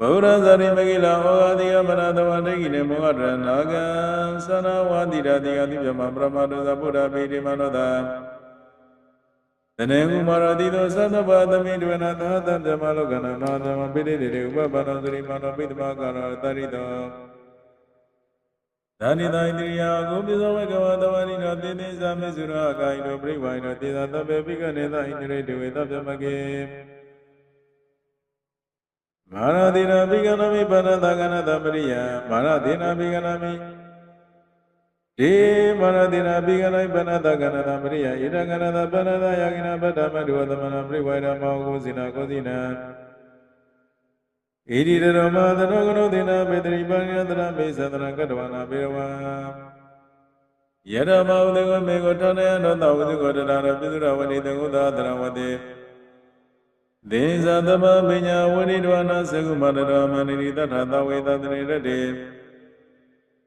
ဗုဒ္ဓဇာတိမကိလဩဃာတိကမနတဝဒိဋ္ဌိနေမောဟတရနာဂံသနဝါတိရတိကတိပြမပရမတုသဗုဒ္ဓပိတိမနောတတနေကုမာရတိသောသတ္တဗာသမိတဝနာသာတံဓမ္မလောကနာမဟာဓမ္မပိဋိတိတေဥပပန္နောသရိမနောပိတမကာရတရိတောဒါနိတဣတိယကိုပိသောဝေကဝတဝရိနောတေတိသာမေစုရအကိုင်တို့ပြိဝိုင်တို့တေသာတပေပိကနေသဣန္ဒြေတေဝေတပြမကေ မာရတိနာပိကနာမိပါဏသကနာတပရိယမာရတိနာပိကနာမိဒေမာရတိနာပိကနာပဏသကနာတပရိယဣဒကနာတပဏသယကိနာပတ္တမတုဝသမနာပြိဝိုင်ရမောကိုစိနာကိုစိနာဣတိရရောမသနောကနောသေနာပေတရိပါဏိတရမေသန္တရကတဝနာပေဝံယရမဥဒေဝမေကိုထောနယနောတဝုကိုတရာရပိစုရဝဏိတကုသတရဝတိ ဒေဇာသမပညာဝဏိတဝနာသကုမတရမဏိတထသဝေသတရေရတေ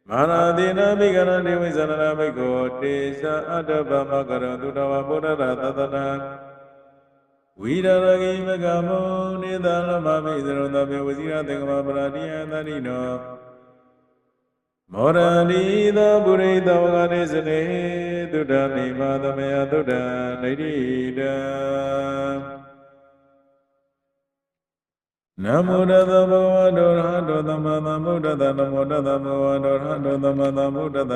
မာနာတိနာမိကရဏေဝိဇာနနာဘိကောတေသအတ္တဗမကရတုတဝဗုဒ္ဓရသတနာဝိရရဂိမကမောနေသလမမိသရုံတပေဝစီရတေကမပရာတိယသတိနောမောရဏီသောပုရိသဝကနေစနေသုဒ္ဓနိမာသမယသုဒ္ဓနေတိတံ နမောတသဗ္ဗဝါဒောရဟတောသမ္မာသမ္ဗုဒ္ဓတ္တနမောတသဗ္ဗဝါဒောရဟတောသမ္မာသမ္ဗုဒ္ဓတ္တ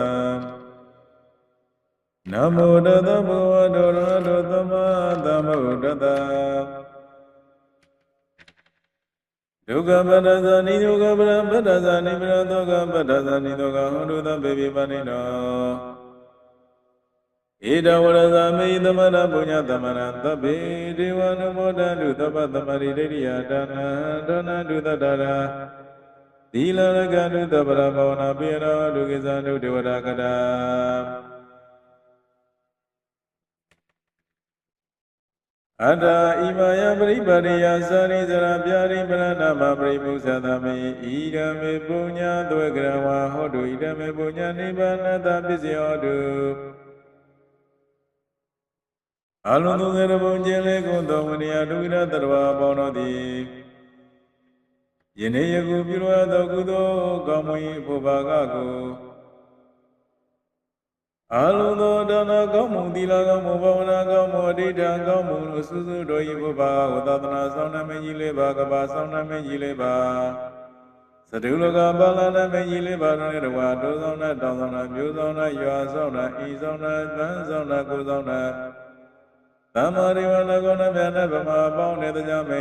နမောတသဗ္ဗဝါဒောရဟတောသမ္မာသမ္ဗုဒ္ဓတ္တဒုက္ခပတ္တဇာနိဒုက္ခပရပတ္တဇာနိပရဒုက္ခပတ္တဇာနိဒုက္ခဟောတုသဗ္ဗေပိပါဏိနော ဣဒဝရဇာမေသမဏပုညသမဏသဗ္ဗေဒေဝနမောတန္တုသဗ္ဗသမရိဒိဋ္ဌိယဒါနဒါနတုတ္တရာသီလရကတုသဗ္ဗရဘောနာပိရောဒုကိသနုဒေဝရကတာအတ္တဣမယပရိပါရိယသာရိဇရာပြာရိပရဏမပရိမုသသမေဣရမေပုညသွေကရဝဟောတုဣရမေပုညနိဗ္ဗာနတပစ္စယောတု အလုံးစုံသောဘုံကျင်းလေကုန်သောဝိနည်းဒုက္ခတတဝါပေါင်းတို့သည်ယနေ့ယခုပြုလိုသောကုသိုလ်ကောင်းမွန်၏ဘုဘာကကိုအလုံးသောဒါနကောင်းမှုသီလကောင်းမှုဘာဝနာကောင်းမှုအဋ္ဌံကောင်းမှုအစုစုတို့၏ဘုဘာဝသဒနာဆောင်နာမင်းကြီးလေးပါကဘာဆောင်နာမင်းကြီးလေးပါသတုလောကပါဠနာမင်းကြီးလေးပါတို့နဲ့တဝါတိုးဆောင်နာတောင်းဆောင်နာမျိုးဆောင်နာရွာဆောင်နာဤဆောင်နာသန်းဆောင်နာကိုဆောင်နာ သမ္မာရိဝဏဂုဏဗျာနဗမအပေါင်းနဲ့တရားမေ